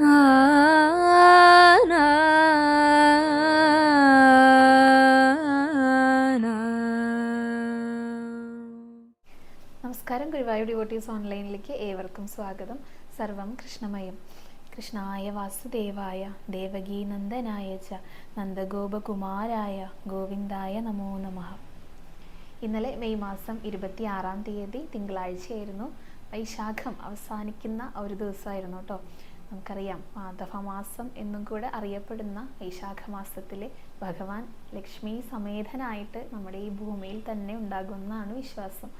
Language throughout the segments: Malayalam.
നമസ്കാരം ഗുരുവായൂർ ഡിവോട്ടീസ് ഓൺലൈനിലേക്ക് ഏവർക്കും സ്വാഗതം. സർവം കൃഷ്ണമയം. കൃഷ്ണായ വാസുദേവായ ദേവകീനന്ദനായ ച നന്ദഗോപകുമാരായ ഗോവിന്ദായ നമോ നമ. ഇന്നലെ മെയ് മാസം ഇരുപത്തി ആറാം തീയതി തിങ്കളാഴ്ചയായിരുന്നു. വൈശാഖം അവസാനിക്കുന്ന ഒരു ദിവസമായിരുന്നു കേട്ടോ. നമുക്കറിയാം. മാധവമാസം എന്നും കൂടെ അറിയപ്പെടുന്ന വൈശാഖ മാസത്തിലെ ഭഗവാൻ ലക്ഷ്മി സമേതനായിട്ട് നമ്മുടെ ഈ ഭൂമിയിൽ തന്നെ ഉണ്ടാകുമെന്നാണ് വിശ്വാസം.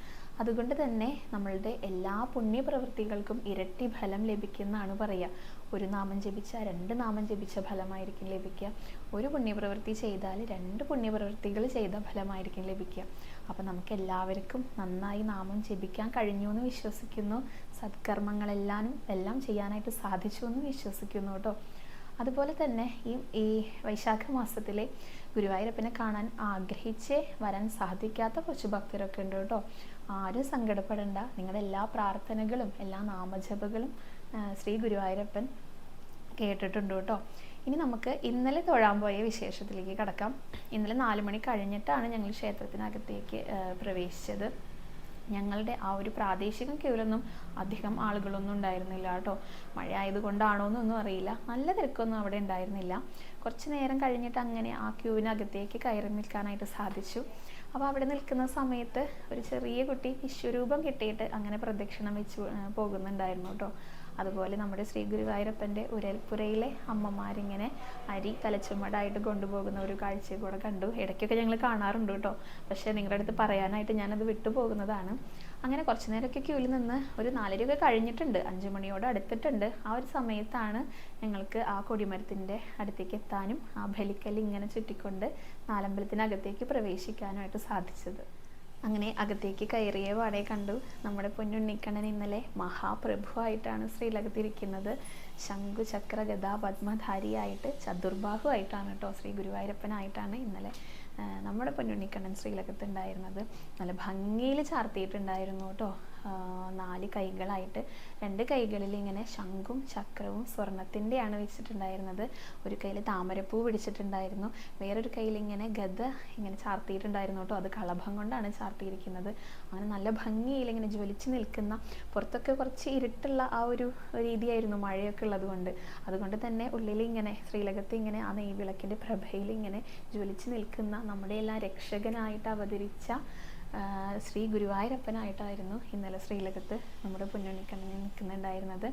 അതുകൊണ്ട് തന്നെ നമ്മളുടെ എല്ലാ പുണ്യപ്രവൃത്തികൾക്കും ഇരട്ടി ഫലം ലഭിക്കുന്നതാണ് പറയുക ഒരു നാമം ജപിച്ച രണ്ട് നാമം ജപിച്ച ഫലമായിരിക്കും ലഭിക്കുക. ഒരു പുണ്യപ്രവൃത്തി ചെയ്താൽ രണ്ട് പുണ്യപ്രവൃത്തികൾ ചെയ്ത ഫലമായിരിക്കും ലഭിക്കുക. അപ്പം നമുക്ക് എല്ലാവർക്കും നന്നായി നാമം ജപിക്കാൻ കഴിഞ്ഞു എന്ന് വിശ്വസിക്കുന്നു. സത്കർമ്മങ്ങളെല്ലാം എല്ലാം ചെയ്യാനായിട്ട് സാധിച്ചു എന്ന് വിശ്വസിക്കുന്നു കേട്ടോ. അതുപോലെ തന്നെ ഈ ഈ വൈശാഖ മാസത്തിലെ ഗുരുവായൂരപ്പനെ കാണാൻ ആഗ്രഹിച്ച് വരാൻ സാധിക്കാത്ത കുറച്ച് ഭക്തരൊക്കെ ഉണ്ട് കേട്ടോ. ആരും സങ്കടപ്പെടേണ്ട. നിങ്ങളുടെ എല്ലാ പ്രാർത്ഥനകളും എല്ലാ നാമജപകളും ശ്രീ ഗുരുവായൂരപ്പൻ കേട്ടിട്ടുണ്ട് കേട്ടോ. ഇനി നമുക്ക് ഇന്നലെ തൊഴാൻ പോയ വിശേഷത്തിലേക്ക് കടക്കാം. ഇന്നലെ നാല് മണി കഴിഞ്ഞിട്ടാണ് ഞങ്ങൾ ക്ഷേത്രത്തിനകത്തേക്ക് പ്രവേശിച്ചത്. ഞങ്ങളുടെ ആ ഒരു പ്രാദേശിക ക്യൂലൊന്നും അധികം ആളുകളൊന്നും ഉണ്ടായിരുന്നില്ല കേട്ടോ. മഴ ആയതുകൊണ്ടാണോ എന്നൊന്നും അറിയില്ല. നല്ല തിരക്കൊന്നും അവിടെ ഉണ്ടായിരുന്നില്ല. കുറച്ച് നേരം കഴിഞ്ഞിട്ട് അങ്ങനെ ആ ക്യൂവിനകത്തേക്ക് കയറി നിൽക്കാനായിട്ട് സാധിച്ചു. അപ്പോൾ അവിടെ നിൽക്കുന്ന സമയത്ത് ഒരു ചെറിയ കുട്ടി വിശ്വരൂപം കിട്ടിയിട്ട് അങ്ങനെ പ്രദക്ഷിണം വെച്ച് പോകുന്നുണ്ടായിരുന്നു കേട്ടോ. അതുപോലെ നമ്മുടെ ശ്രീ ഗുരുവായൂരപ്പന്റെ ഉരൽപ്പുരയിലെ അമ്മമാരിങ്ങനെ അരി തലച്ചുമടായിട്ട് കൊണ്ടുപോകുന്ന ഒരു കാഴ്ച കൂടെ കണ്ടു. ഇടയ്ക്കൊക്കെ ഞങ്ങൾ കാണാറുണ്ട് കേട്ടോ. പക്ഷേ നിങ്ങളുടെ അടുത്ത് പറയാനായിട്ട് ഞാനത് വിട്ടു പോകുന്നതാണ് അങ്ങനെ കുറച്ച് നേരമൊക്കെ ക്യൂവിൽ നിന്ന് ഒരു നാലരയൊക്കെ കഴിഞ്ഞിട്ടുണ്ട്. അഞ്ചു മണിയോട് അടുത്തിട്ടുണ്ട്. ആ ഒരു സമയത്താണ് ഞങ്ങൾക്ക് ആ കൊടിമരത്തിന്റെ അടുത്തേക്ക് എത്താനും ആ ബലിക്കല്ല് ഇങ്ങനെ ചുറ്റിക്കൊണ്ട് നാലമ്പലത്തിനകത്തേക്ക് പ്രവേശിക്കാനുമായിട്ട് സാധിച്ചത്. അങ്ങനെ അകത്തേക്ക് കയറിയ പാടെ കണ്ടു. നമ്മുടെ പൊന്നുണ്ണിക്കണ്ണൻ ഇന്നലെ മഹാപ്രഭുവായിട്ടാണ് ശ്രീലകത്തിരിക്കുന്നത്. ശംഖു ചക്ര ഗദാ പത്മധാരിയായിട്ട് ചതുർബാഹുവായിട്ടാണ് കേട്ടോ ശ്രീ ഗുരുവായൂരപ്പനായിട്ടാണ് ഇന്നലെ നമ്മുടെ പൊന്നുണ്ണിക്കണ്ണൻ ശ്രീലകത്തുണ്ടായിരുന്നത് നല്ല ഭംഗിയിൽ ചാർത്തിയിട്ടുണ്ടായിരുന്നു കേട്ടോ. നാല് കൈകളായിട്ട്. രണ്ട് കൈകളിൽ ഇങ്ങനെ ശംഖും ചക്രവും സ്വർണത്തിന്റെയാണ് വെച്ചിട്ടുണ്ടായിരുന്നത്. ഒരു കയ്യിൽ താമരപ്പൂ പിടിച്ചിട്ടുണ്ടായിരുന്നു. വേറൊരു കയ്യിൽ ഇങ്ങനെ ഗത ഇങ്ങനെ ചാർത്തിയിട്ടുണ്ടായിരുന്നു കേട്ടോ. അത് കളഭം കൊണ്ടാണ് ചാർത്തിയിരിക്കുന്നത്. അങ്ങനെ നല്ല ഭംഗിയിൽ ഇങ്ങനെ ജ്വലിച്ച് നിൽക്കുന്ന പുറത്തൊക്കെ കുറച്ച് ഇരുട്ടുള്ള ആ ഒരു രീതിയായിരുന്നു മഴയൊക്കെ ഉള്ളത് കൊണ്ട്. അതുകൊണ്ട് തന്നെ ഉള്ളിൽ ഇങ്ങനെ ശ്രീലകത്ത് ഇങ്ങനെ ആ നെയ്വിളക്കിന്റെ പ്രഭയിൽ ഇങ്ങനെ ജ്വലിച്ച് നിൽക്കുന്ന നമ്മുടെ എല്ലാം രക്ഷകനായിട്ട് അവതരിച്ച ശ്രീ ഗുരുവായൂരപ്പനായിട്ടായിരുന്നു ഇന്നലെ ശ്രീലകത്ത് നമ്മുടെ പൊന്നുണ്ണിക്കണ്ണൻ നിൽക്കുന്നുണ്ടായിരുന്നത്.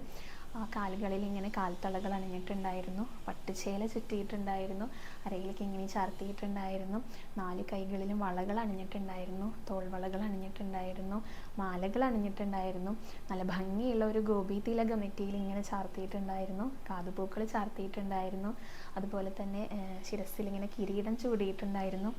ആ കാലുകളിൽ ഇങ്ങനെ കാൽത്തളകൾ അണിഞ്ഞിട്ടുണ്ടായിരുന്നു. പട്ടുചേല ചുറ്റിയിട്ടുണ്ടായിരുന്നു. അരയിലേക്ക് ഇങ്ങനെ ചാർത്തിയിട്ടുണ്ടായിരുന്നു. നാല് കൈകളിലും വളകൾ അണിഞ്ഞിട്ടുണ്ടായിരുന്നു. തോൾവളകൾ അണിഞ്ഞിട്ടുണ്ടായിരുന്നു. മാലകൾ അണിഞ്ഞിട്ടുണ്ടായിരുന്നു. നല്ല ഭംഗിയുള്ള ഒരു ഗോപി തിലക നെറ്റിയിൽ ഇങ്ങനെ ചാർത്തിയിട്ടുണ്ടായിരുന്നു. കാതുപൂക്കൾ ചാർത്തിയിട്ടുണ്ടായിരുന്നു. അതുപോലെ തന്നെ ശിരസിൽ ഇങ്ങനെ കിരീടം ചൂടിയിട്ടുണ്ടായിരുന്നു.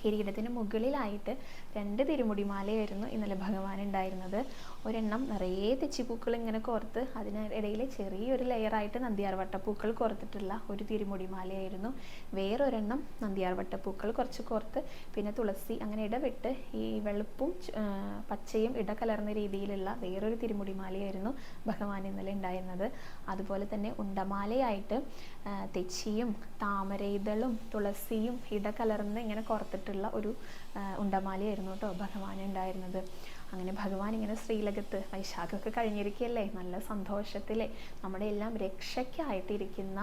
കിരീടത്തിന് മുകളിലായിട്ട് രണ്ട് തിരുമുടിമാലയായിരുന്നു ഇന്നലെ ഭഗവാൻ ഉണ്ടായിരുന്നത്. ഒരെണ്ണം നിറയെ തെച്ചിപ്പൂക്കൾ ഇങ്ങനെ കോർത്ത് അതിനിടയിൽ ചെറിയൊരു ലെയറായിട്ട് നന്ദിയാർ വട്ടപ്പൂക്കൾ കോർത്തിട്ടുള്ള ഒരു തിരുമുടിമാലയായിരുന്നു. വേറൊരെണ്ണം നന്ദിയാർ വട്ടപ്പൂക്കൾ കുറച്ച് കോർത്ത് പിന്നെ തുളസി അങ്ങനെ ഇടവിട്ട് ഈ വെളുപ്പും പച്ചയും ഇടകലർന്ന രീതിയിലുള്ള വേറൊരു തിരുമുടിമാലയായിരുന്നു ഭഗവാൻ ഇന്നലെ ഉണ്ടായിരുന്നത്. അതുപോലെ തന്നെ ഉണ്ടമാലയായിട്ട് തെച്ചിയും താമരയിതളും തുളസിയും ഇടകലർന്ന് ഇങ്ങനെ കോർത്തിട്ടുള്ള ഒരു ഉണ്ടമാലയായിരുന്നു കേട്ടോ ഭഗവാൻ ഉണ്ടായിരുന്നത്. അങ്ങനെ ഭഗവാൻ ഇങ്ങനെ ശ്രീലകത്ത് വൈശാഖമൊക്കെ കഴിഞ്ഞിരിക്കുകയല്ലേ? നല്ല സന്തോഷത്തിലെ നമ്മുടെ എല്ലാം രക്ഷയ്ക്കായിട്ടിരിക്കുന്ന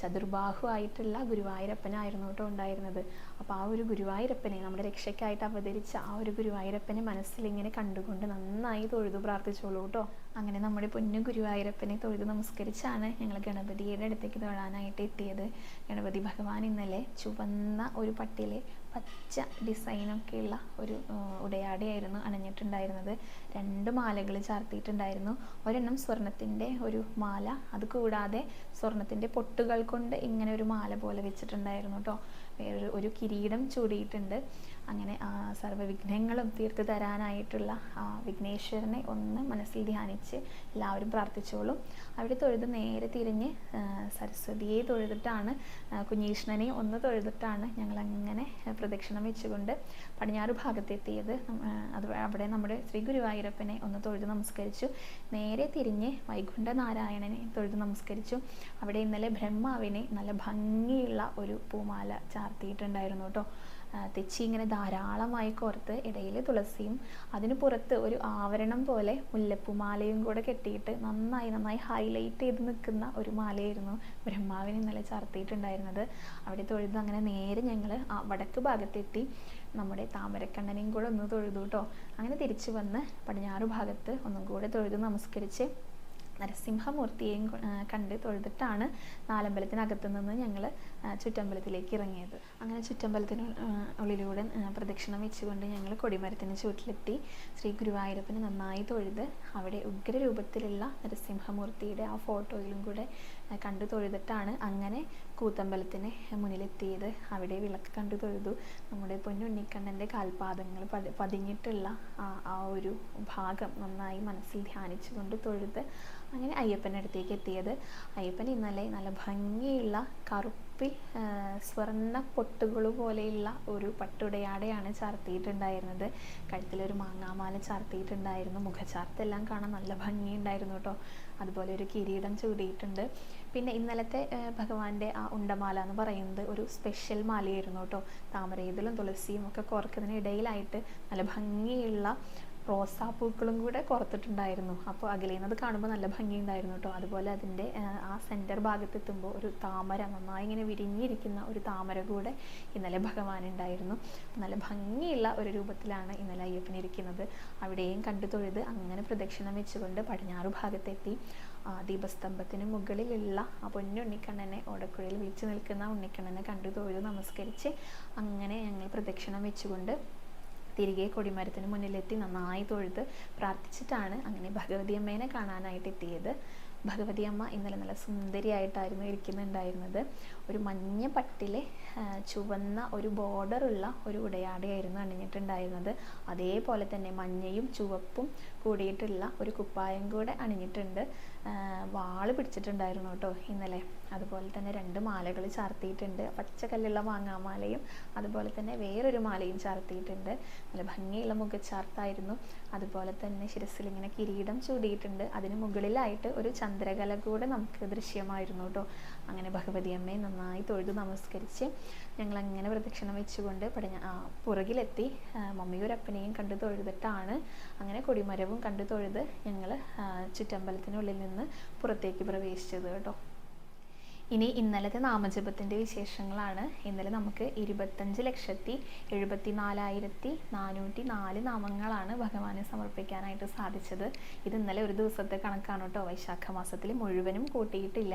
ചതുർബാഹു ആയിട്ടുള്ള ഗുരുവായൂരപ്പനായിരുന്നു കേട്ടോ ഉണ്ടായിരുന്നത്. അപ്പോൾ ആ ഒരു ഗുരുവായൂരപ്പനെ നമ്മുടെ രക്ഷയ്ക്കായിട്ട് അവതരിച്ച ആ ഒരു ഗുരുവായൂരപ്പനെ മനസ്സിൽ ഇങ്ങനെ കണ്ടുകൊണ്ട് നന്നായി തൊഴുതു പ്രാർത്ഥിച്ചോളൂ കേട്ടോ. അങ്ങനെ നമ്മുടെ പൊന്നു ഗുരുവായൂരപ്പനെ തൊഴുത് നമസ്കരിച്ചാണ് ഞങ്ങൾ ഗണപതിയുടെ അടുത്തേക്ക് തൊഴാനായിട്ട് എത്തിയത്. ഗണപതി ഭഗവാൻ ഇന്നലെ ചുവന്ന ഒരു പട്ടിലെ പച്ച ഡിസൈനൊക്കെയുള്ള ഒരു ഉടയാടയായിരുന്നു അണിഞ്ഞിട്ടുണ്ടായിരുന്നത്. രണ്ട് മാലകൾ ചാർത്തിയിട്ടുണ്ടായിരുന്നു. ഒരെണ്ണം സ്വർണത്തിന്റെ ഒരു മാല അത് കൂടാതെ സ്വർണത്തിന്റെ പൊട്ടുകൾ കൊണ്ട് ഇങ്ങനെ ഒരു മാല പോലെ വെച്ചിട്ടുണ്ടായിരുന്നു കേട്ടോ. വേറൊരു ഒരു കിരീടം ചൂടിയിട്ടുണ്ട്. അങ്ങനെ സർവ സർവവിഘ്നങ്ങളും തീർത്തു തരാനായിട്ടുള്ള വിഘ്നേശ്വരനെ ഒന്ന് മനസ്സിൽ ധ്യാനിച്ച് എല്ലാവരും പ്രാർത്ഥിച്ചോളും. അവിടെ തൊഴുത് നേരെ തിരിഞ്ഞ് സരസ്വതിയെ തൊഴുതിട്ടാണ് കുഞ്ഞീഷ്ണനെ ഒന്ന് തൊഴുതിട്ടാണ് ഞങ്ങൾ അങ്ങനെ പ്രദക്ഷിണം വെച്ചുകൊണ്ട് പടിഞ്ഞാറ് ഭാഗത്തെത്തിയത്. അത് അവിടെ നമ്മുടെ ശ്രീ ഗുരുവായൂരപ്പനെ ഒന്ന് തൊഴുത് നമസ്കരിച്ചു. നേരെ തിരിഞ്ഞ് വൈകുണ്ഠ നാരായണനെ തൊഴുത് നമസ്കരിച്ചു. അവിടെ ഇന്നലെ ബ്രഹ്മാവിനെ നല്ല ഭംഗിയുള്ള ഒരു പൂമാല ചാർത്തിയിട്ടുണ്ടായിരുന്നു കേട്ടോ. തെച്ചി ഇങ്ങനെ ധാരാളമായി കോർത്ത് ഇടയിൽ തുളസിയും അതിന് പുറത്ത് ഒരു ആവരണം പോലെ മുല്ലപ്പൂമാലയും കൂടെ കെട്ടിയിട്ട് നന്നായി നന്നായി ഹൈലൈറ്റ് ചെയ്ത് നിൽക്കുന്ന ഒരു മാലയായിരുന്നു ബ്രഹ്മാവിന് ഇന്നലെ ചാർത്തിയിട്ടുണ്ടായിരുന്നത്. അവിടെ തൊഴുത് അങ്ങനെ നേരെ ഞങ്ങൾ വടക്ക് ഭാഗത്തെത്തി നമ്മുടെ താമരക്കണ്ണനെയും കൂടെ ഒന്ന് തൊഴുതു കേട്ടോ അങ്ങനെ തിരിച്ചു വന്ന് പടിഞ്ഞാറ് ഭാഗത്ത് ഒന്നും കൂടെ തൊഴുത് നമസ്കരിച്ച് നരസിംഹമൂർത്തിയെയും കണ്ട് തൊഴുതിട്ടാണ് നാലമ്പലത്തിനകത്തു നിന്ന് ഞങ്ങൾ ചുറ്റമ്പലത്തിലേക്ക് ഇറങ്ങിയത്. അങ്ങനെ ചുറ്റമ്പലത്തിന് ഉള്ളിലൂടെ പ്രദക്ഷിണം വെച്ചുകൊണ്ട് ഞങ്ങൾ കൊടിമരത്തിന് ചുവട്ടിലെത്തി. ശ്രീ ഗുരുവായൂരപ്പന് നന്നായി തൊഴുത് അവിടെ ഉഗ്രരൂപത്തിലുള്ള നരസിംഹമൂർത്തിയുടെ ആ ഫോട്ടോയിലും കൂടെ കണ്ടു തൊഴുതിട്ടാണ് അങ്ങനെ കൂത്തമ്പലത്തിന് മുന്നിലെത്തിയത്. അവിടെ വിളക്ക് കണ്ടു തൊഴുതു. നമ്മുടെ പൊന്നുണ്ണിക്കണ്ണന്റെ കാൽപാദങ്ങൾ പതി പതിഞ്ഞിട്ടുള്ള ആ ഒരു ഭാഗം നന്നായി മനസ്സിൽ ധ്യാനിച്ചുകൊണ്ട് തൊഴുത് അങ്ങനെ അയ്യപ്പന്റെ അടുത്തേക്ക് എത്തിയത്. അയ്യപ്പൻ ഇന്നലെ നല്ല ഭംഗിയുള്ള കറുപ്പിൽ ആ, സ്വർണ പൊട്ടുകൾ പോലെയുള്ള ഒരു പട്ടുടയാടയാണ് ചാർത്തിയിട്ടുണ്ടായിരുന്നത്. കഴുത്തിലൊരു മാങ്ങാമാല ചാർത്തിയിട്ടുണ്ടായിരുന്നു. മുഖചാർത്തെല്ലാം കാണാൻ നല്ല ഭംഗിയുണ്ടായിരുന്നു കേട്ടോ. അതുപോലെ ഒരു കിരീടം ചൂടിയിട്ടുണ്ട്. പിന്നെ ഇന്നലത്തെ ഭഗവാന്റെ ആ ഉണ്ടമാല എന്ന് പറയുന്നത് ഒരു സ്പെഷ്യൽ മാലയായിരുന്നു കേട്ടോ. താമരയിതലും തുളസിയും ഒക്കെ കോർക്കുന്നതിന് ഇടയിലായിട്ട് നല്ല ഭംഗിയുള്ള റോസാപ്പൂക്കളും കൂടെ കോർത്തിട്ടുണ്ടായിരുന്നു. അപ്പോൾ അത് കാണുമ്പോൾ നല്ല ഭംഗിയുണ്ടായിരുന്നു കേട്ടോ. അതുപോലെ അതിന്റെ ആ, സെന്റർ ഭാഗത്തെത്തുമ്പോൾ ഒരു താമര നന്നായി ഇങ്ങനെ വിരിഞ്ഞിരിക്കുന്ന ഒരു താമര കൂടെ ഇന്നലെ ഭഗവാൻ ഉണ്ടായിരുന്നു. നല്ല ഭംഗിയുള്ള ഒരു രൂപത്തിലാണ് ഇന്നലെ അയ്യപ്പൻ ഇരിക്കുന്നത്. അവിടെയും കണ്ടു തൊഴുത് അങ്ങനെ പ്രദക്ഷിണം വെച്ചുകൊണ്ട് പടിഞ്ഞാറ് ഭാഗത്തെത്തി. ദീപസ്തംഭത്തിന് മുകളിലുള്ള ആ പൊന്നുണ്ണിക്കണ്ണനെ ഓടക്കുഴയിൽ വിളിച്ചു നിൽക്കുന്ന ഉണ്ണിക്കണ്ണനെ കണ്ടു തൊഴുത് നമസ്കരിച്ച് അങ്ങനെ ഞങ്ങൾ പ്രദക്ഷിണം വെച്ചുകൊണ്ട് തിരികെ കൊടിമരത്തിന് മുന്നിലെത്തി നന്നായി തൊഴുത് പ്രാർത്ഥിച്ചിട്ടാണ് അങ്ങനെ ഭഗവതി അമ്മേനെ കാണാനായിട്ട് എത്തിയത്. ഭഗവതി അമ്മ ഇന്നലെ നല്ല സുന്ദരിയായിട്ടായിരുന്നു ഇരിക്കുന്നുണ്ടായിരുന്നത്. ഒരു മഞ്ഞ പട്ടിലെ ചുവന്ന ഒരു ബോർഡറുള്ള ഒരു ഉടയാടയായിരുന്നു അണിഞ്ഞിട്ടുണ്ടായിരുന്നത്. അതേപോലെ തന്നെ മഞ്ഞയും ചുവപ്പും കൂടിയിട്ടുള്ള ഒരു കുപ്പായം കൂടെ അണിഞ്ഞിട്ടുണ്ട്. വാൾ പിടിച്ചിട്ടുണ്ടായിരുന്നു കേട്ടോ ഇന്നലെ. അതുപോലെ തന്നെ രണ്ട് മാലകൾ ചാർത്തിയിട്ടുണ്ട്. പച്ചക്കല്ലുള്ള മാങ്ങാമാലയും അതുപോലെ തന്നെ വേറൊരു മാലയും ചാർത്തിയിട്ടുണ്ട്. നല്ല ഭംഗിയുള്ള മുഖച്ചാർത്തായിരുന്നു അതുപോലെ തന്നെ ശിരസിൽ ഇങ്ങനെ കിരീടം ചൂടിയിട്ടുണ്ട്. അതിന് മുകളിലായിട്ട് ഒരു ചന്ദ്രകല കൂടെ നമുക്ക് ദൃശ്യമായിരുന്നു കേട്ടോ. അങ്ങനെ ഭഗവതി അമ്മയെ നന്നായി തൊഴുതു നമസ്കരിച്ച് ഞങ്ങൾ അങ്ങനെ പ്രദക്ഷിണം വെച്ചുകൊണ്ട് പടിഞ്ഞ പുറകിലെത്തി. മമ്മിയൊരു അപ്പനെയും കണ്ടു തൊഴുതിട്ടാണ് അങ്ങനെ കൊടിമരവും കണ്ടു തൊഴുത് ഞങ്ങൾ ചുറ്റമ്പലത്തിനുള്ളിൽ നിന്ന് പുറത്തേക്ക് പ്രവേശിച്ചത് കേട്ടോ. ഇനി ഇന്നലത്തെ നാമജപത്തിന്റെ വിശേഷങ്ങളാണ്. ഇന്നലെ നമുക്ക് ഇരുപത്തഞ്ച് ലക്ഷത്തി എഴുപത്തി നാലായിരത്തി നാനൂറ്റി നാല് നാമങ്ങളാണ് ഭഗവാനെ സമർപ്പിക്കാനായിട്ട് സാധിച്ചത്. ഇത് ഇന്നലെ ഒരു ദിവസത്തെ കണക്കാണ് കേട്ടോ. വൈശാഖ മാസത്തിൽ മുഴുവനും കൂട്ടിയിട്ടില്ല.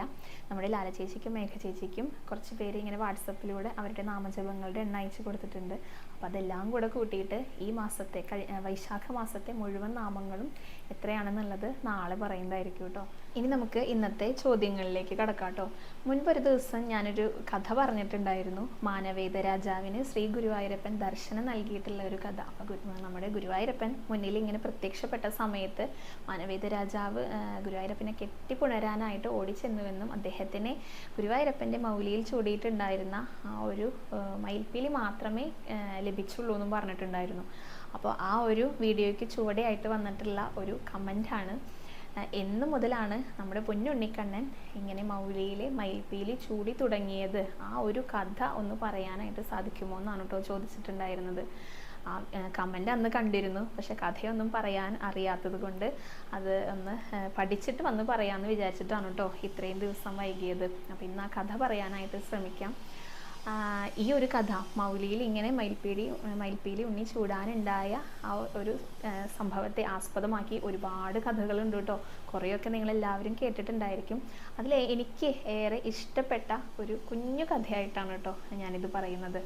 നമ്മുടെ ലാല ചേച്ചിക്കും മേഘ ചേച്ചിക്കും കുറച്ച് പേര് ഇങ്ങനെ വാട്സപ്പിലൂടെ അവരുടെ നാമജപങ്ങളുടെ എണ്ണ അയച്ചു കൊടുത്തിട്ടുണ്ട്. അപ്പോൾ അതെല്ലാം കൂടെ കൂട്ടിയിട്ട് ഈ മാസത്തെ വൈശാഖ മാസത്തെ മുഴുവൻ നാമങ്ങളും എത്രയാണെന്നുള്ളത് നാളെ പറയുന്നതായിരിക്കും കേട്ടോ. ഇനി നമുക്ക് ഇന്നത്തെ ചോദ്യങ്ങളിലേക്ക് കടക്കാം കേട്ടോ. മുൻപൊരു ദിവസം ഞാനൊരു കഥ പറഞ്ഞിട്ടുണ്ടായിരുന്നു. മാനവേദ രാജാവിന് ശ്രീ ഗുരുവായൂരപ്പൻ ദർശനം നൽകിയിട്ടുള്ള ഒരു കഥ. അപ്പോൾ നമ്മുടെ ഗുരുവായൂരപ്പൻ മുന്നിൽ ഇങ്ങനെ പ്രത്യക്ഷപ്പെട്ട സമയത്ത് മാനവേദ രാജാവ് ഗുരുവായൂരപ്പനെ കെട്ടിപ്പുണരാനായിട്ട് ഓടിച്ചെന്നുവെന്നും അദ്ദേഹത്തിനെ ഗുരുവായൂരപ്പന്റെ മൗലിയിൽ ചൂടിയിട്ടുണ്ടായിരുന്ന ആ ഒരു മയിൽപ്പീലി മാത്രമേ ലഭിച്ചുള്ളൂ എന്നും പറഞ്ഞിട്ടുണ്ടായിരുന്നു. അപ്പോൾ ആ ഒരു വീഡിയോയ്ക്ക് ചുവടെയായിട്ട് വന്നിട്ടുള്ള ഒരു കമന്റാണ് എന്ന് മുതലാണ് നമ്മുടെ പൊന്നുണ്ണിക്കണ്ണൻ ഇങ്ങനെ മൗലിയിലെ മയിൽപ്പീലി ചൂടി തുടങ്ങിയത്. ആ ഒരു കഥ ഒന്ന് പറയാനായിട്ട് സാധിക്കുമോ എന്നാണ് കേട്ടോ ചോദിച്ചിട്ടുണ്ടായിരുന്നത്. ആ കമന്റ് അന്ന് കണ്ടിരുന്നു. പക്ഷെ കഥയൊന്നും പറയാൻ അറിയാത്തത് കൊണ്ട് അത് ഒന്ന് പഠിച്ചിട്ട് വന്ന് പറയാമെന്ന് വിചാരിച്ചിട്ടാണ് കേട്ടോ ഇത്രയും ദിവസം വൈകിയത്. അപ്പോൾ ഇന്ന് ആ കഥ പറയാനായിട്ട് ശ്രമിക്കാം. ഈ ഒരു കഥ മൗലിയിൽ ഇങ്ങനെ മയിൽപ്പീലി മയിൽപ്പീലി ഉണ്ണി ചൂടാനുണ്ടായ ആ ഒരു സംഭവത്തെ ആസ്പദമാക്കി ഒരുപാട് കഥകളുണ്ട് കേട്ടോ. കുറേയൊക്കെ നിങ്ങളെല്ലാവരും കേട്ടിട്ടുണ്ടായിരിക്കും. അതിൽ എനിക്ക് ഏറെ ഇഷ്ടപ്പെട്ട ഒരു കുഞ്ഞു കഥയായിട്ടാണ് കേട്ടോ ഞാനിത് പറയുന്നത്.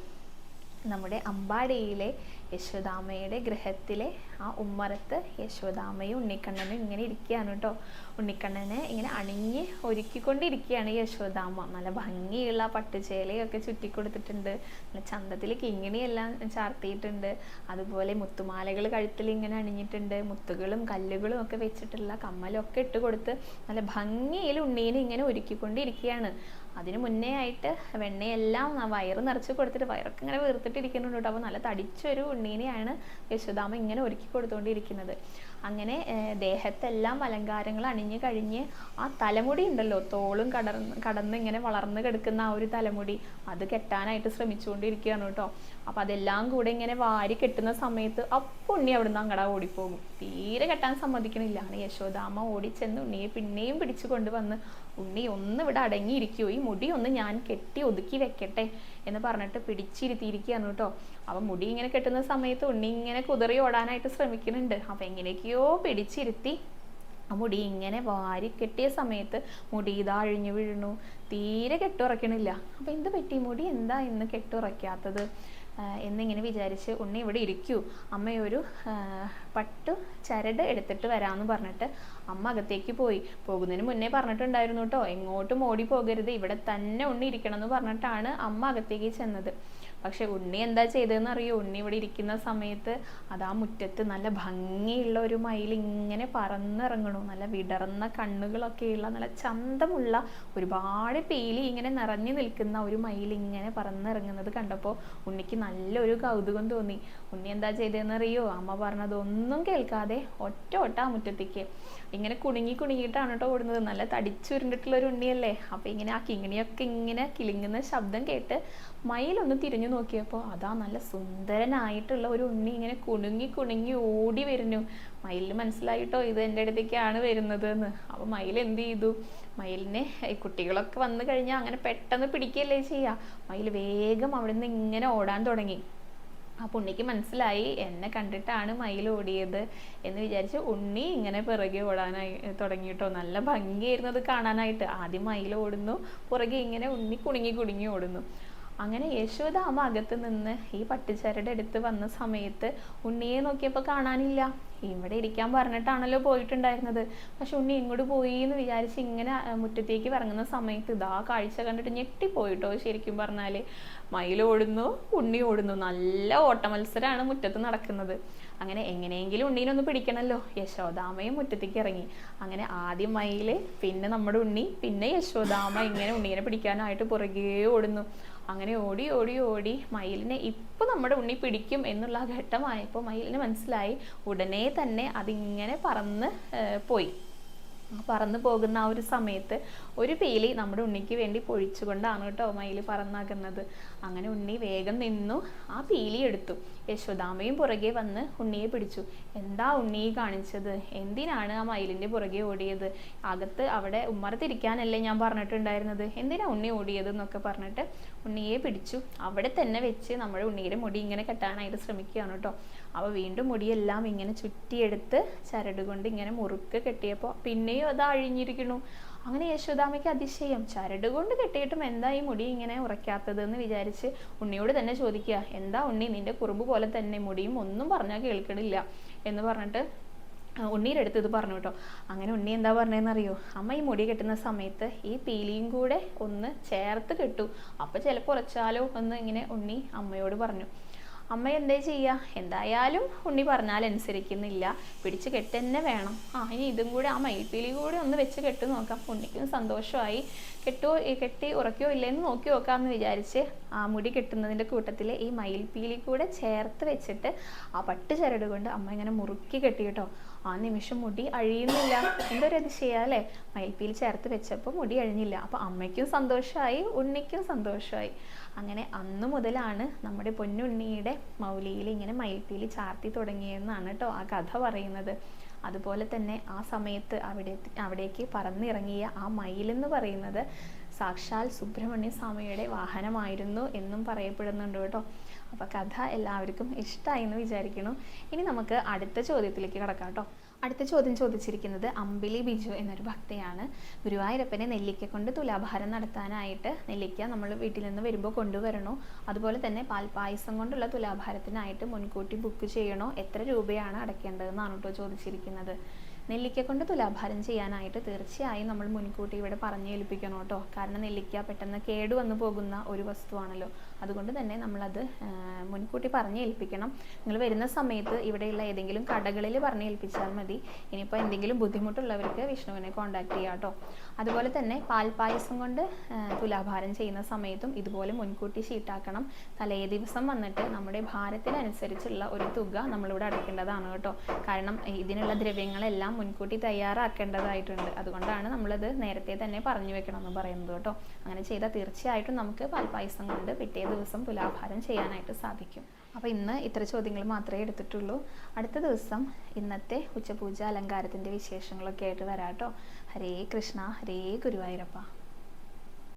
നമ്മുടെ അമ്പാടിയിലെ യശോദാമ്മയുടെ ഗൃഹത്തിലെ ആ ഉമ്മറത്ത് യശോദാമയും ഉണ്ണിക്കണ്ണനും ഇങ്ങനെ ഇരിക്കുകയാണ് കേട്ടോ. ഉണ്ണിക്കണ്ണനെ ഇങ്ങനെ അണിഞ്ഞ് ഒരുക്കിക്കൊണ്ടിരിക്കുകയാണ് യശോദാമ. നല്ല ഭംഗിയുള്ള പട്ടുചേലയൊക്കെ ചുറ്റി കൊടുത്തിട്ടുണ്ട് നല്ല ചന്തത്തിൽ കിങ്ങിണിയെല്ലാം ചാർത്തിയിട്ടുണ്ട്. അതുപോലെ മുത്തുമാലകൾ കഴുത്തിൽ ഇങ്ങനെ അണിഞ്ഞിട്ടുണ്ട്. മുത്തുകളും കല്ലുകളും ഒക്കെ വെച്ചിട്ടുള്ള കമ്മലൊക്കെ ഇട്ട് കൊടുത്ത് നല്ല ഭംഗിയിൽ ഉണ്ണീനെ ഇങ്ങനെ ഒരുക്കിക്കൊണ്ടിരിക്കുകയാണ്. അതിന് മുന്നേ ആയിട്ട് വെണ്ണയെല്ലാം വയറ് നിറച്ച് കൊടുത്തിട്ട് വയറൊക്കെ ഇങ്ങനെ വീർത്തിട്ട് ഇരിക്കുന്നുണ്ട് കേട്ടോ. അപ്പോൾ നല്ല തടിച്ചൊരു ഉണ്ണീനെയാണ് യശോദാമ ഇങ്ങനെ ഒരുക്കി കൊടുത്തുകൊണ്ടിരിക്കുന്നത് അങ്ങനെ ദേഹത്തെല്ലാം അലങ്കാരങ്ങൾ അണിഞ്ഞു കഴിഞ്ഞ് ആ തലമുടി ഉണ്ടല്ലോ തോളും കടർന്ന് കടന്ന് ഇങ്ങനെ വളർന്നു കിടക്കുന്ന ആ ഒരു തലമുടി അത് കെട്ടാനായിട്ട് ശ്രമിച്ചുകൊണ്ടിരിക്കുകയാണ് കേട്ടോ. അപ്പോൾ അതെല്ലാം കൂടെ ഇങ്ങനെ വാരി കെട്ടുന്ന സമയത്ത് അപ്പോൾ ഉണ്ണി അവിടുന്ന് ഓടി ഓടിപ്പോകും. തീരെ കെട്ടാൻ സമ്മതിക്കണില്ല. ആണ് യശോദാമ്മ ഓടിച്ചെന്ന് ഉണ്ണിയെ പിന്നെയും പിടിച്ചു കൊണ്ടുവന്ന് ഉണ്ണി ഒന്ന് ഇവിടെ അടങ്ങിയിരിക്കുമോ ഈ മുടി ഒന്ന് ഞാൻ കെട്ടി ഒതുക്കി വെക്കട്ടെ എന്ന് പറഞ്ഞിട്ട് പിടിച്ചിരുത്തിയിരിക്കുകയാണ് കേട്ടോ. അപ്പം മുടി ഇങ്ങനെ കെട്ടുന്ന സമയത്ത് ഉണ്ണി ഇങ്ങനെ കുതിറി ഓടാനായിട്ട് ശ്രമിക്കുന്നുണ്ട്. അപ്പം എങ്ങനെയൊക്കെയോ പിടിച്ചിരുത്തി. മുടി ഇങ്ങനെ വാരി കെട്ടിയ സമയത്ത് മുടി ഇതാ അഴിഞ്ഞു വീഴുന്നു. തീരെ കെട്ടുറക്കണില്ല. അപ്പം എന്ത് പറ്റി? മുടി എന്താ ഇന്ന് കെട്ടുറയ്ക്കാത്തത് എന്നിങ്ങനെ വിചാരിച്ച് ഉണ്ണി ഇവിടെ ഇരിക്കൂ. അമ്മയൊരു പട്ടു ചരട് എടുത്തിട്ട് വരാമെന്ന് പറഞ്ഞിട്ട് അമ്മ അകത്തേക്ക് പോയി. പോകുന്നതിന് മുന്നേ പറഞ്ഞിട്ടുണ്ടായിരുന്നു കേട്ടോ എങ്ങോട്ടും ഓടി പോകരുത് ഇവിടെ തന്നെ ഉണ്ണി ഇരിക്കണം എന്ന് പറഞ്ഞിട്ടാണ് അമ്മ അകത്തേക്ക് ചെന്നത്. പക്ഷെ ഉണ്ണി എന്താ ചെയ്തതെന്ന് അറിയോ? ഉണ്ണി ഇവിടെ ഇരിക്കുന്ന സമയത്ത് അത് ആ മുറ്റത്ത് നല്ല ഭംഗിയുള്ള ഒരു മയിൽ ഇങ്ങനെ പറന്നിറങ്ങണു. നല്ല വിടർന്ന കണ്ണുകളൊക്കെയുള്ള നല്ല ചന്തമുള്ള ഒരുപാട് പേലി ഇങ്ങനെ നിറഞ്ഞു നിൽക്കുന്ന ഒരു മയിൽ ഇങ്ങനെ പറന്നിറങ്ങുന്നത് കണ്ടപ്പോൾ ഉണ്ണിക്ക് നല്ലൊരു കൗതുകം തോന്നി. ഉണ്ണി എന്താ ചെയ്തതെന്ന് അറിയോ? അമ്മ പറഞ്ഞതൊന്നും കേൾക്കാതെ ഒറ്റ ഒട്ട ആ മുറ്റത്തേക്ക്. ഇങ്ങനെ കുണുങ്ങി കുണുങ്ങിയിട്ടാണ് കേട്ടോ ഓടുന്നത്. നല്ല തടിച്ചുരുണ്ടിട്ടുള്ള ഒരു ഉണ്ണിയല്ലേ? അപ്പൊ ഇങ്ങനെ ആ കിങ്ങിണിയൊക്കെ ഇങ്ങനെ കിളിങ്ങുന്ന ശബ്ദം കേട്ട് മയിലൊന്ന് തിരിഞ്ഞു നോക്കിയപ്പോൾ അതാ നല്ല സുന്ദരനായിട്ടുള്ള ഒരു ഉണ്ണി ഇങ്ങനെ കുണുങ്ങി കുണുങ്ങി ഓടി വരുന്നു. മയിലിന് മനസ്സിലായിട്ടോ? ഇത് എന്റെ അടുത്തേക്കാണ് വരുന്നത് എന്ന് അപ്പോൾ മയിൽ എന്ത് ചെയ്തു? മയിലിനെ കുട്ടികളൊക്കെ വന്നു കഴിഞ്ഞാൽ അങ്ങനെ പെട്ടെന്ന് പിടിക്കുകയല്ലേ ചെയ്യുക മയിൽ വേഗം അവിടെ നിന്ന് ഇങ്ങനെ ഓടാൻ തുടങ്ങി. ആ ഉണ്ണിക്ക് മനസ്സിലായി എന്നെ കണ്ടിട്ടാണ് മയിൽ ഓടിയത് എന്ന് വിചാരിച്ച് ഉണ്ണി ഇങ്ങനെ പിറകെ ഓടാനായി തുടങ്ങിയിട്ടോ. നല്ല ഭംഗിയായിരുന്നു അത് കാണാനായിട്ട്. ആദ്യം മയിൽ ഓടുന്നു പുറകെ ഇങ്ങനെ ഉണ്ണി കുണുങ്ങി കുടുങ്ങി ഓടുന്നു. അങ്ങനെ യശോദ അമ്മ അകത്ത് നിന്ന് ഈ പട്ടിച്ചരട് അടുത്ത് വന്ന സമയത്ത് ഉണ്ണിയെ നോക്കിയപ്പോൾ കാണാനില്ല. ഇവിടെ ഇരിക്കാൻ പറഞ്ഞിട്ടാണല്ലോ പോയിട്ടുണ്ടായിരുന്നത്. പക്ഷെ ഉണ്ണി ഇങ്ങോട്ട് പോയി എന്ന് വിചാരിച്ച് ഇങ്ങനെ മുറ്റത്തേക്ക് ഇറങ്ങുന്ന സമയത്ത് ഇതാ കാഴ്ച കണ്ടിട്ട് ഞെട്ടിപ്പോയിട്ടോ ശരിക്കും പറഞ്ഞാൽ. മയിൽ ഓടുന്നു ഉണ്ണി ഓടുന്നു. നല്ല ഓട്ട മത്സരമാണ് മുറ്റത്ത് നടക്കുന്നത്. അങ്ങനെ എങ്ങനെയെങ്കിലും ഉണ്ണീനെ ഒന്ന് പിടിക്കണമല്ലോ യശോദാമയും മുറ്റത്തേക്ക് ഇറങ്ങി. അങ്ങനെ ആദ്യം മയിൽ പിന്നെ നമ്മുടെ ഉണ്ണി പിന്നെ യശോദാമ ഇങ്ങനെ ഉണ്ണീനെ പിടിക്കാനായിട്ട് പുറകേ ഓടുന്നു. അങ്ങനെ ഓടി ഓടി ഓടി മയിലിനെ ഇപ്പൊ നമ്മുടെ ഉണ്ണി പിടിക്കും എന്നുള്ള ഘട്ടമായപ്പോൾ മയിലിന് മനസ്സിലായി. ഉടനെ തന്നെ അതിങ്ങനെ പറന്ന് പോയി. പറന്നു പോകുന്ന ആ ഒരു സമയത്ത് ഒരു പേലി നമ്മുടെ ഉണ്ണിക്ക് വേണ്ടി പൊഴിച്ചുകൊണ്ടാണ് കേട്ടോ മയിൽ പറന്നാക്കുന്നത് അങ്ങനെ ഉണ്ണി വേഗം നിന്നു ആ പേലി എടുത്തു. യശോദാമയും പുറകെ വന്ന് ഉണ്ണിയെ പിടിച്ചു. എന്താ ഉണ്ണി കാണിച്ചത്? എന്തിനാണ് ആ മയിലിന്റെ പുറകെ ഓടിയത്? അകത്ത് അവിടെ ഉമ്മറത്തിരിക്കാനല്ലേ ഞാൻ പറഞ്ഞിട്ടുണ്ടായിരുന്നത്? എന്തിനാ ഉണ്ണി ഓടിയത്? എന്നൊക്കെ പറഞ്ഞിട്ട് ഉണ്ണിയെ പിടിച്ചു. അവിടെ തന്നെ വെച്ച് നമ്മുടെ ഉണ്ണിയുടെ മുടി ഇങ്ങനെ കെട്ടാനായിട്ട് ശ്രമിക്കുകയാണ് കേട്ടോ. അപ്പോൾ വീണ്ടും മുടിയെല്ലാം ഇങ്ങനെ ചുറ്റിയെടുത്ത് ചരട് കൊണ്ട് ഇങ്ങനെ മുറുക്ക് കെട്ടിയപ്പോൾ പിന്നെയും അത് അഴിഞ്ഞിരിക്കുന്നു. അങ്ങനെ യശോദാമയ്ക്ക് അതിശയം. ചരട് കൊണ്ട് കെട്ടിയിട്ടും എന്താ ഈ മുടി ഇങ്ങനെ ഉറക്കാത്തത് എന്ന് വിചാരിച്ച് ഉണ്ണിയോട് തന്നെ ചോദിക്കുക. എന്താ ഉണ്ണി നിന്റെ കുറുമ്പ് പോലെ തന്നെ മുടിയും ഒന്നും പറഞ്ഞാൽ കേൾക്കണില്ല. എന്ന് പറഞ്ഞിട്ട് ഉണ്ണിയുടെ അടുത്ത് ഇത് പറഞ്ഞു കേട്ടോ. അങ്ങനെ ഉണ്ണി എന്താ പറഞ്ഞതെന്ന് അറിയോ? അമ്മ ഈ മുടി കെട്ടുന്ന സമയത്ത് ഈ പീലിയും കൂടെ ഒന്ന് ചേർത്ത് കെട്ടു. അപ്പോൾ ചിലപ്പോൾ ഉറച്ചാലോ എന്ന് ഇങ്ങനെ ഉണ്ണി അമ്മയോട് പറഞ്ഞു. അമ്മ എന്തേ ചെയ്യാ? എന്തായാലും ഉണ്ണി പറഞ്ഞാൽ അനുസരിക്കുന്നില്ല. പിടിച്ച് കെട്ടന്നെ വേണം. ആ ഇനി ഇതും കൂടി ആ മയിൽപ്പീലി കൂടെ ഒന്ന് വെച്ച് കെട്ട് നോക്കാം. ഉണ്ണിക്കും സന്തോഷമായി. കെട്ടോ കെട്ടി ഉറക്കോ ഇല്ലെന്ന് നോക്കി നോക്കാമെന്ന് വിചാരിച്ച് ആ മുടി കെട്ടുന്നതിന്റെ കൂട്ടത്തിൽ ഈ മയിൽപ്പീലി കൂടെ ചേർത്ത് വെച്ചിട്ട് ആ പട്ട് ചരട് കൊണ്ട് അമ്മ ഇങ്ങനെ മുറുക്കി കെട്ടി കേട്ടോ. ആ നിമിഷം മുടി അഴിയുന്നില്ല. എന്തൊരു അതിശയാ അല്ലേ? മയിൽപ്പീലി ചേർത്ത് വെച്ചപ്പോൾ മുടി അഴിഞ്ഞില്ല. അപ്പോൾ അമ്മയ്ക്കും സന്തോഷമായി ഉണ്ണിക്കും സന്തോഷമായി. അങ്ങനെ അന്ന് മുതലാണ് നമ്മുടെ പൊന്നുണ്ണിയുടെ മൗലിയിൽ ഇങ്ങനെ മയിൽപ്പീലി ചാർത്തി തുടങ്ങിയെന്നാണ് കേട്ടോ ആ കഥ പറയുന്നത്. അതുപോലെ തന്നെ ആ സമയത്ത് അവിടെ അവിടേക്ക് പറന്നിറങ്ങിയ ആ മയിലെന്ന് പറയുന്നത് സാക്ഷാൽ സുബ്രഹ്മണ്യ സ്വാമിയുടെ വാഹനമായിരുന്നു എന്നും പറയപ്പെടുന്നുണ്ട് കേട്ടോ. അപ്പോൾ കഥ എല്ലാവർക്കും ഇഷ്ടമായി എന്ന് വിചാരിക്കുന്നു. ഇനി നമുക്ക് അടുത്ത ചോദ്യത്തിലേക്ക് കിടക്കാം കേട്ടോ അടുത്ത ചോദ്യം ചോദിച്ചിരിക്കുന്നത് അമ്പിളി ബിജു എന്നൊരു ഭക്തയാണ്. ഗുരുവായൂരപ്പനെ നെല്ലിക്ക കൊണ്ട് തുലാഭാരം നടത്താനായിട്ട് നെല്ലിക്ക നമ്മൾ വീട്ടിൽ നിന്ന് വരുമ്പോൾ കൊണ്ടുവരണോ. അതുപോലെ തന്നെ പാൽപ്പായസം കൊണ്ടുള്ള തുലാഭാരത്തിനായിട്ട് മുൻകൂട്ടി ബുക്ക് ചെയ്യണോ? എത്ര രൂപയാണ് അടയ്ക്കേണ്ടതെന്നാണ് കേട്ടോ ചോദിച്ചിരിക്കുന്നത്. നെല്ലിക്ക കൊണ്ട് തുലാഭാരം ചെയ്യാനായിട്ട് തീർച്ചയായും നമ്മൾ മുൻകൂട്ടി ഇവിടെ പറഞ്ഞു ഏൽപ്പിക്കണം കേട്ടോ. കാരണം നെല്ലിക്ക പെട്ടെന്ന് കേടു വന്നു പോകുന്ന ഒരു വസ്തുവാണല്ലോ. അതുകൊണ്ട് തന്നെ നമ്മളത് മുൻകൂട്ടി പറഞ്ഞ് ഏൽപ്പിക്കണം. നിങ്ങൾ വരുന്ന സമയത്ത് ഇവിടെയുള്ള ഏതെങ്കിലും കടകളിൽ പറഞ്ഞ് ഏൽപ്പിച്ചാൽ മതി. ഇനിയിപ്പോൾ എന്തെങ്കിലും ബുദ്ധിമുട്ടുള്ളവർക്ക് വിഷ്ണുവിനെ കോൺടാക്ട് ചെയ്യാം കേട്ടോ. അതുപോലെ തന്നെ പാൽപ്പായസം കൊണ്ട് തുലാഭാരം ചെയ്യുന്ന സമയത്തും ഇതുപോലെ മുൻകൂട്ടി ഷീട്ടാക്കണം തലേ ദിവസം വന്നിട്ട് നമ്മുടെ ഭാരത്തിനനുസരിച്ചുള്ള ഒരു തുക നമ്മളിവിടെ അടയ്ക്കേണ്ടതാണ് കേട്ടോ. കാരണം ഇതിനുള്ള ദ്രവ്യങ്ങളെല്ലാം മുൻകൂട്ടി തയ്യാറാക്കേണ്ടതായിട്ടുണ്ട്. അതുകൊണ്ടാണ് നമ്മളത് നേരത്തെ തന്നെ പറഞ്ഞു വെക്കണം എന്ന് പറയുന്നത് കേട്ടോ. അങ്ങനെ ചെയ്താൽ തീർച്ചയായിട്ടും നമുക്ക് പാൽപ്പായസം കൊണ്ട് പിറ്റേ ദിവസം തുലാഭാരം ചെയ്യാനായിട്ട് സാധിക്കും. അപ്പോൾ ഇന്ന് ഇത്ര ചോദ്യങ്ങൾ മാത്രമേ എടുത്തിട്ടുള്ളൂ. അടുത്ത ദിവസം ഇന്നത്തെ ഉച്ചപൂജ അലങ്കാരത്തിന്റെ വിശേഷങ്ങളൊക്കെ ആയിട്ട് വരാട്ടോ. ഹരേ കൃഷ്ണ ഹരേ ഗുരുവായൂരപ്പ.